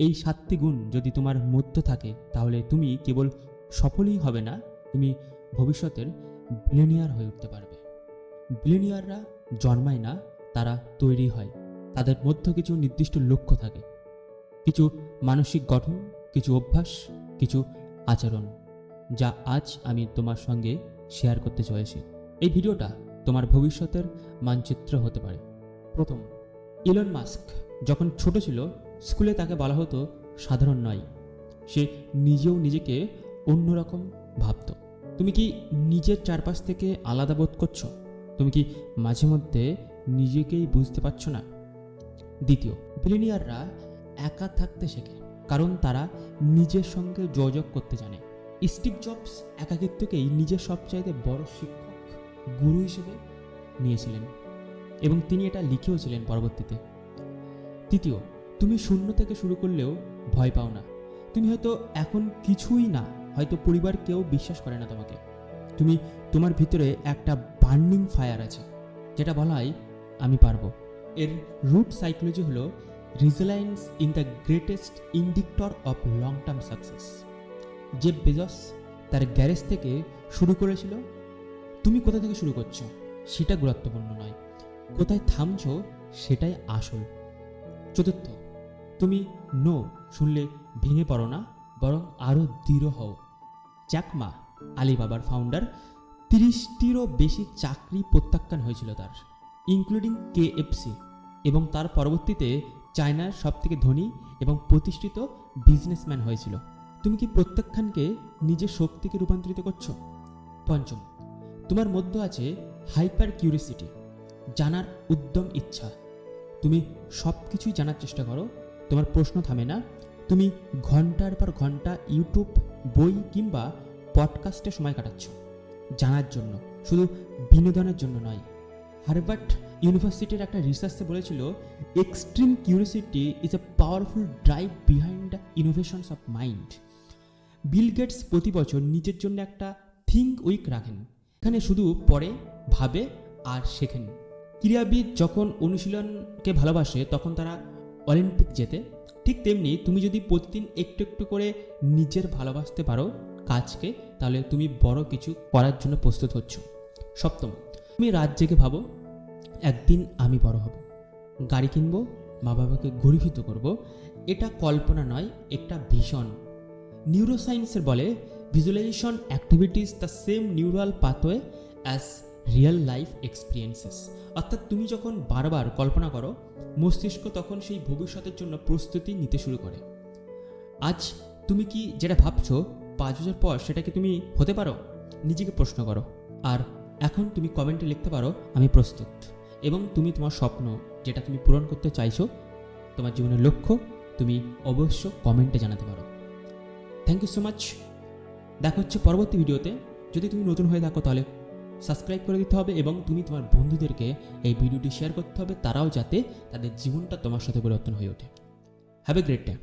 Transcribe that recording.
এই সাতটি গুণ যদি তোমার মধ্যে থাকে, তাহলে তুমি কেবল সফলই হবে না, তুমি ভবিষ্যতের বিলিনিয়ার হয়ে উঠতে পারবে। বিলিনিয়াররা জন্মায় না, তারা তৈরি হয়। তাদের মধ্যে কিছু নির্দিষ্ট লক্ষ্য থাকে। কিছু মানসিক গঠন, কিছু অভ্যাস, কিছু আচরণ, যা আজ আমি তোমার সঙ্গে শেয়ার করতে চলেছি। এই ভিডিওটা তোমার ভবিষ্যতের মানচিত্র হতে পারে। প্রথম ইলন মাস্ক যখন ছোট ছিল স্কুলে তাকে বলা হতো সাধারণ নয়। সে নিজেও নিজেকে অন্যরকম ভাবত। তুমি কি নিজের চারপাশ থেকে আলাদা বোধ করছ? তুমি কি মাঝে মধ্যে নিজেকেই বুঝতে পারছ না? দ্বিতীয়, বিলিনিয়াররা একা থাকতে শেখে, কারণ তারা নিজের সঙ্গে যোগাযোগ করতে জানে। স্টিভ জবস একাকিত্বকেই নিজের সবচাইতে বড় শিক্ষক, গুরু হিসেবে নিয়েছিলেন এবং তিনি এটা লিখেও ছিলেন পরবর্তীতে। তৃতীয় তুমি শূন্য থেকে শুরু করলেও ভয় পাও না। তুমি হয়তো এখন কিছুই না, হয়তো পরিবার কেউ বিশ্বাস করে না তোমাকে। তুমি, তোমার ভিতরে একটা বার্নিং ফায়ার আছে, যেটা বলা হয় আমি পারব। এর রুট সাইকোলজি হলো resilience in the greatest indicator of long term success. যে বেজস তার গ্যারেজ থেকে শুরু করেছিল, তুমি কোথা থেকে শুরু করছ? সেটা গুরুত্বপূর্ণ নয়। কোথায় থামছো? সেটাই আসল। চতুর্থ তুমি নো শুনলে ভেঙে পড়ো না, বরং আরও দৃঢ় হও। জ্যাকমা আলিবাবার ফাউন্ডার তিরিশটিরও বেশি চাকরি প্রত্যাখ্যান হয়েছিল তার ইনক্লুডিং কেএফসি এবং তার পরবর্তীতে চায়নার সবথেকে ধনী এবং প্রতিষ্ঠিত বিজনেসম্যান হয়েছিল। তুমি কি প্রত্যাখ্যানকে নিজের শক্তিকে রূপান্তরিত করছ? পঞ্চম, তোমার মধ্যে আছে হাইপার কিউরিসিটি জানার উদ্যম ইচ্ছা। তুমি সব কিছুই জানার চেষ্টা করো তোমার প্রশ্ন থামে না। তুমি ঘণ্টার পর ঘণ্টা ইউটিউব, বই কিংবা পডকাস্টে সময় কাটাচ্ছ। জানার জন্য, শুধু বিনোদনের জন্য নয়। হার্ভার্ড ইউনিভার্সিটির একটা রিসার্চে বলেছিল extreme curiosity is a powerful drive behind the innovations of mind Bill Gates প্রতি বছর নিজের জন্য একটা থিঙ্ক উইক রাখেন। এখানে শুধু পড়ে, ভাবে আর শেখেন। ক্রীড়াবিদ যখন অনুশীলনকে ভালোবাসে, তখন তারা অলিম্পিক যেতে ঠিক তেমনি তুমি যদি প্রতিদিন একটু একটু করে নিজের ভালোবাসতে পারো কাজকে, তাহলে তুমি বড় কিছু করার জন্য প্রস্তুত হচ্ছ। সপ্তম, তুমি রাত জেগে ভাবো, একদিন আমি বড় হব। গাড়ি কিনবো মা বাবাকে গর্বিত করব। এটা কল্পনা নয় একটা ভীষণ। নিউরোসায়েন্সের বলে visualisation activates the same neural pathway as real life experiences অর্থাৎ তুমি যখন বারবার কল্পনা করো, মস্তিষ্ক তখন সেই ভবিষ্যতের জন্য প্রস্তুতি নিতে শুরু করে। আজ তুমি কি যেটা ভাবছ, পাঁচ বছর পর সেটা কি তুমি হতে পারো? নিজেকে প্রশ্ন করো। আর এখন তুমি কমেন্টে লিখতে পারো, আমি প্রস্তুত। এবং তুমি তোমার স্বপ্ন যেটা তুমি পূরণ করতে চাইছো, তোমার জীবনের লক্ষ্য, তুমি অবশ্য কমেন্টে জানাতে পারো। থ্যাংক ইউ সো মাচ দেখা হচ্ছে পরবর্তী ভিডিওতে যদি তুমি নতুন হয়ে থাকো তাহলে সাবস্ক্রাইব করে দিতে হবে এবং তুমি তোমার বন্ধুদেরকে এই ভিডিওটি শেয়ার করতে হবে, তারাও যাতে তাদের জীবনটা তোমার সাথে পরিবর্তন হয়ে ওঠে। Have a great day